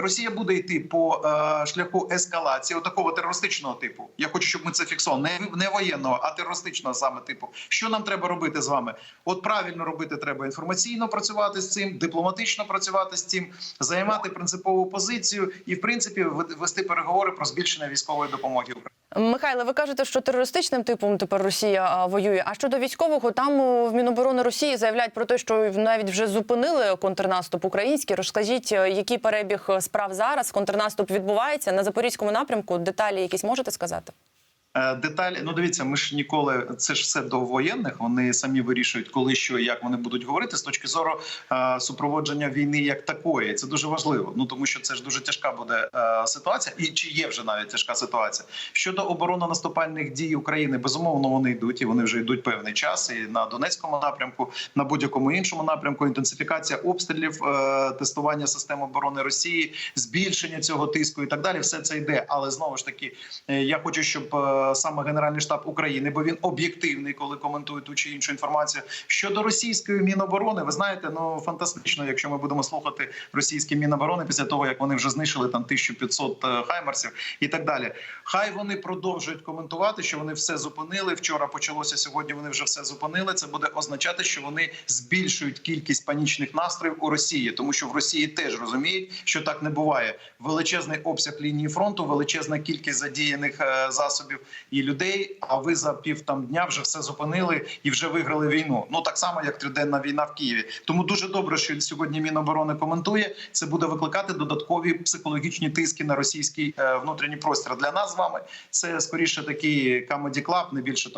Росія буде йти по е, шляху ескалації такого терористичного типу. Я хочу, щоб ми це фіксували. Не, не воєнного, а терористичного саме типу. Що нам треба робити з вами? От правильно робити треба інформаційно працювати з цим, дипломатично працювати з цим, займати принципову позицію і, в принципі, вести переговори про збільшення військової допомоги Україні. Михайло, ви кажете, що терористичним типом тепер Росія воює. А щодо військового, там в Міноборони Росії заявляють про те, що навіть вже зупинили контрнаступ український. Розкажіть, е, який перебіг е, справ зараз? Контрнаступ відбувається на запорізькому напрямку. Деталі якісь можете сказати? Е, Деталі, ну дивіться, ми ж ніколи це ж все до воєнних. Вони самі вирішують, коли що і як вони будуть говорити з точки зору е, супроводження війни як такої. Це дуже важливо. Ну тому що це ж дуже тяжка буде е, ситуація, і чи є вже навіть тяжка ситуація щодо оборонно-наступальних дій України. Безумовно, вони йдуть і вони вже йдуть певний час. І на Донецькому напрямку, на будь-якому іншому напрямку. Інтенсифікація обстрілів, тестування систем оборони Росії, збільшення цього тиску і так далі. Все це йде. Але знову ж таки, я хочу, щоб саме Генеральний штаб України, бо він об'єктивний, коли коментує ту чи іншу інформацію. Щодо російської міноборони, ви знаєте, ну фантастично, якщо ми будемо слухати російські міноборони після того, як вони вже знищили там 1500 е, хаймерсів і так далі. Хай вони продовжують коментувати, що вони все зупинили. Вчора почалося сьогодні. Вони вже все зупинили. Це буде означати, що вони збільшують кількість панічних настроїв у Росії, тому що в Росії теж розуміють, що так не буває. Величезний обсяг лінії фронту, величезна кількість задіяних е, засобів і людей. А ви за пів там дня вже все зупинили і вже виграли війну. Ну так само, як триденна війна в Києві. Тому дуже добре, що сьогодні Міноборони коментує. Це буде викликати додаткові психологічні тиски на російський е, внутрішній простір. Для нас з вами це скоріше такий камеді клаб, не більше того.